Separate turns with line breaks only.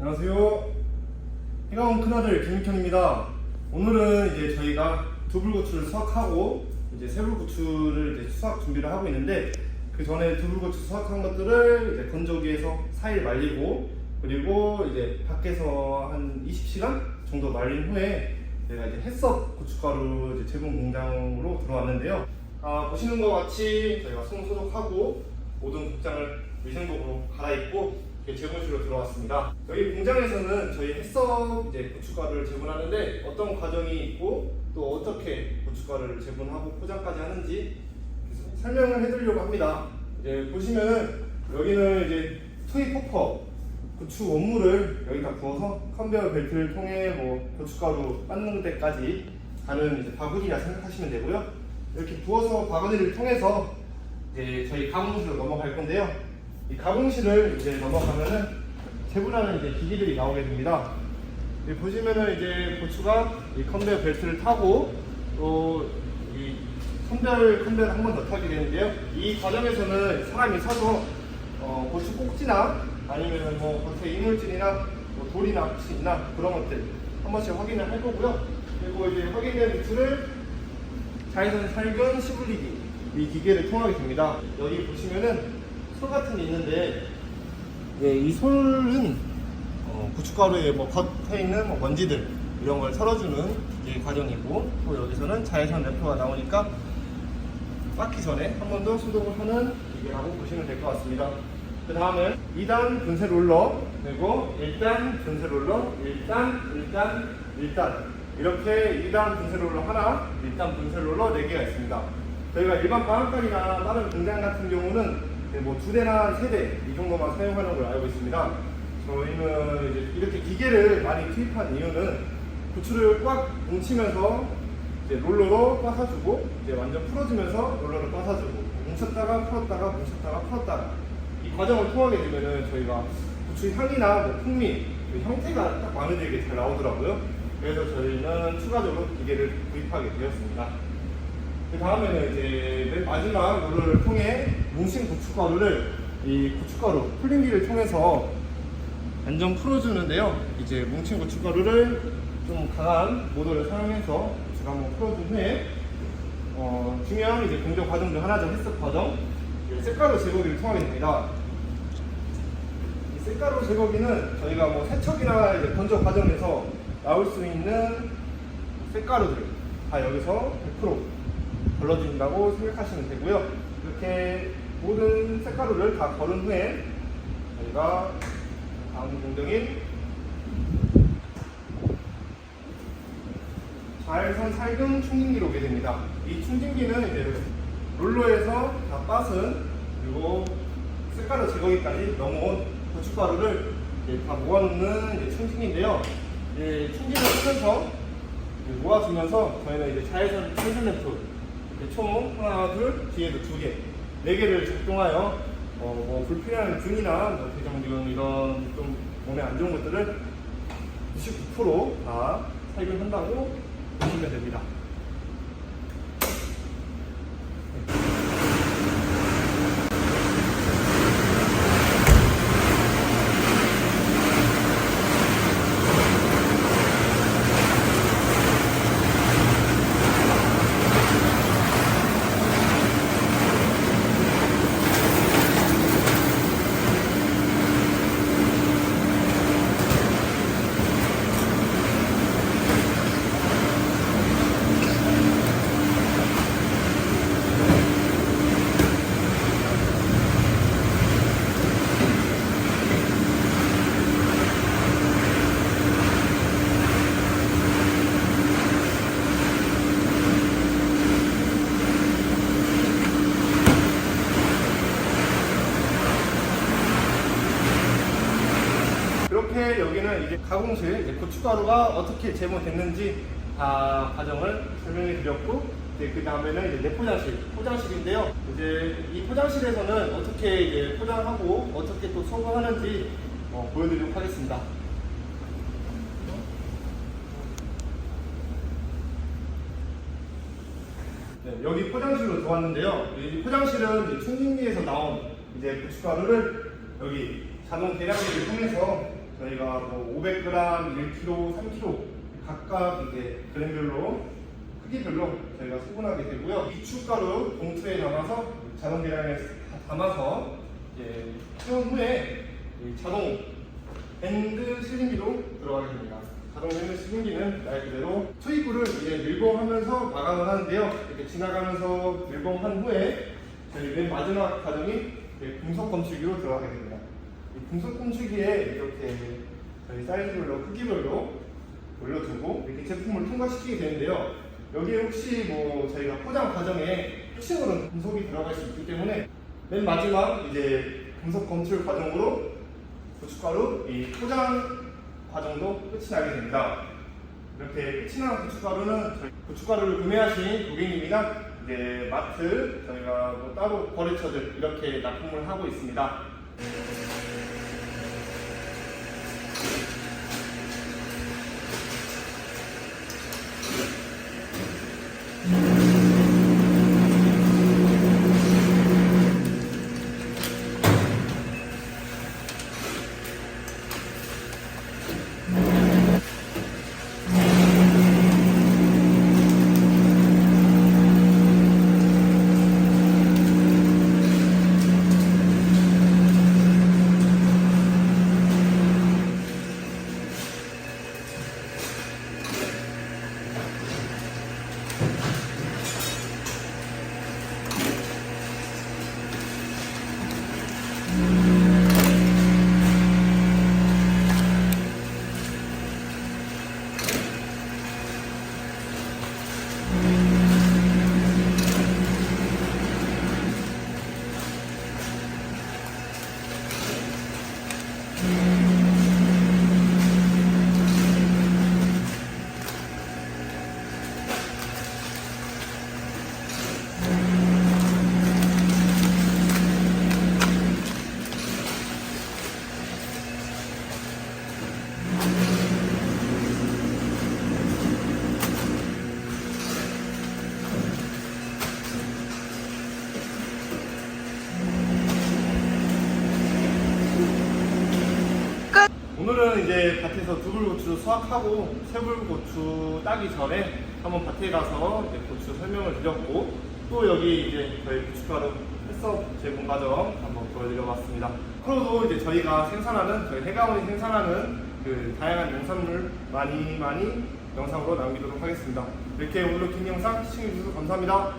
안녕하세요. 해가 온 큰아들 김익현입니다. 오늘은 이제 저희가 두불고추를 수확하고 이제 세불고추를 이제 수확 준비를 하고 있는데 그 전에 두불고추 수확한 것들을 이제 건조기에서 4일 말리고 그리고 이제 밖에서 한 20시간 정도 말린 후에 제가 이제 햇섭 고춧가루 이제 제공 공장으로 들어왔는데요. 아, 보시는 것 같이 저희가 손 소독하고 모든 복장을 위생복으로 갈아입고 제공실로 들어왔습니다. 여기 공장에서는 저희 햇섭 이제 고춧가루를 제분하는데 어떤 과정이 있고 또 어떻게 고춧가루를 제분하고 포장까지 하는지 설명을 해드리려고 합니다. 이제 보시면은 여기는 이제 투입 포퍼 고추 원물을 여기다 부어서 컨베어 벨트를 통해 뭐 고춧가루 빻는 데까지 가는 이제 바구니라 생각하시면 되고요. 이렇게 부어서 바구니를 통해서 이제 저희 가공실로 넘어갈 건데요. 이 가공실을 이제 넘어가면은 제분하는 이제 기기들이 나오게 됩니다. 보시면은 이제 고추가 이 컨베어 벨트를 타고 또이 선별 컨베어를 한 번 더 타게 되는데요. 이 과정에서는 사람이 서서 어, 고추 꼭지나 아니면 뭐 겉에 이물질이나 뭐 돌이나 혹시나 그런 것들 한 번씩 확인을 할 거고요. 그리고 이제 확인된 고추를 자외선 살균 시블리기 이 기계를 통하게 됩니다. 여기 보시면은 솔 같은 게 있는데 예, 이 솔은 어, 고춧가루에 뭐 겉에 있는 뭐 먼지들 이런 걸 털어주는 기계 과정이고 또 여기서는 자외선 레프가 나오니까 빻기 전에 한 번 더 소독을 하는 기계라고 보시면 될 것 같습니다. 그 다음은 2단 분쇄 롤러 그리고 1단 분쇄 롤러 1단 1단 1단 이렇게 2단 분쇄 롤러 하나 1단 분쇄 롤러 4개가 있습니다. 저희가 일반 방앗간이나 다른 공장 같은 경우는 뭐 두 대나 세 대 이 정도만 사용하는 걸 알고 있습니다. 저희는 이제 이렇게 기계를 많이 투입한 이유는 고추를 꽉 뭉치면서 이제 롤러로 빻아주고 이제 완전 풀어주면서 롤러를 빻아주고 뭉쳤다가 풀었다가 뭉쳤다가 풀었다가 이 과정을 통하게 되면은 저희가 고추 향이나 뭐 풍미 그 형태가 딱 마음에 들게 잘 나오더라고요. 그래서 저희는 추가적으로 기계를 구입하게 되었습니다. 그 다음에는 이제 맨 마지막 롤러를 통해 뭉친 고춧가루를 이 고춧가루 풀림기를 통해서 완전 풀어주는데요. 이제 뭉친 고춧가루를 좀 강한 모터를 사용해서 제가 한번 풀어준 후에 어, 중요한 이제 공정 과정 중 하나죠. 햇석 과정. 이 쇳가루 제거기를 통하게 됩니다. 이 쇳가루 제거기는 저희가 뭐 세척이나 이제 건조 과정에서 나올 수 있는 쇳가루들 다 여기서 100% 걸러진다고 생각하시면 되고요. 이렇게 모든 쇳가루를 다 걸은 후에 저희가 다음 공정인 자외선 살균 충진기로 오게 됩니다. 이 충진기는 이제 롤러에서 다 빻은 그리고 쇳가루 제거기까지 넘어온 고춧가루를 다 모아놓는 이제 충진기인데요. 이 충진을 이제 모아주면서 저희는 이제 자외선 살균 램프 총 하나, 둘, 뒤에도 두 개, 네 개를 작동하여 어, 뭐 불필요한 균이나 뭐 대장균 이런 좀 몸에 안 좋은 것들을 99%다 살균한다고 보시면 됩니다. 이렇게 여기는 이제 가공실 고춧가루가 어떻게 제모됐는지 다 과정을 설명해 드렸고 그 다음에는 이제 내 포장실 포장실인데요. 이제 이 포장실에서는 어떻게 이제 포장하고 어떻게 또 소분하는지 어, 보여드리도록 하겠습니다. 네, 여기 포장실로 들어왔는데요. 이 포장실은 충진기에서 나온 이제 고춧가루를 여기 자동 계량기를 통해서 저희가 뭐 500g, 1kg, 3kg 각각 이제 그램별로 크기별로 저희가 소분하게 되고요. 이 축가루 봉투에 담아서 자동 계량에 다 담아서 이제 채운 후에 이 자동 밴드 실링기로 들어가게 됩니다. 자동 밴드 실링기는 말 그대로 투입구를 이제 밀봉하면서 마감을 하는데요. 이렇게 지나가면서 밀봉한 후에 저희 맨 마지막 과정이 금속 검출기로 들어가게 됩니다. 이 금속 검출기에 이렇게 저희 사이즈별로 크기별로 올려두고 이렇게 제품을 통과시키게 되는데요. 여기에 혹시 뭐 저희가 포장 과정에 핵심으로는 금속이 들어갈 수 있기 때문에 맨 마지막 이제 금속 검출 과정으로 고춧가루 이 포장 과정도 끝이 나게 됩니다. 이렇게 끝이 난 고춧가루는 저희 고춧가루를 구매하신 고객님이나 이제 마트 저희가 뭐 따로 거래처들 이렇게 납품을 하고 있습니다. Thank you. 오늘은 이제 밭에서 두불고추 수확하고 쇠불고추 따기 전에 한번 밭에 가서 이제 고추 설명을 드렸고 또 여기 이제 저희 고춧가루 햇섭 제공 과정 한번 보여드려봤습니다. 앞으로도 이제 저희가 생산하는 저희 해가원이 생산하는 그 다양한 농산물 많이 많이 영상으로 남기도록 하겠습니다. 이렇게 오늘 긴 영상 시청해주셔서 감사합니다.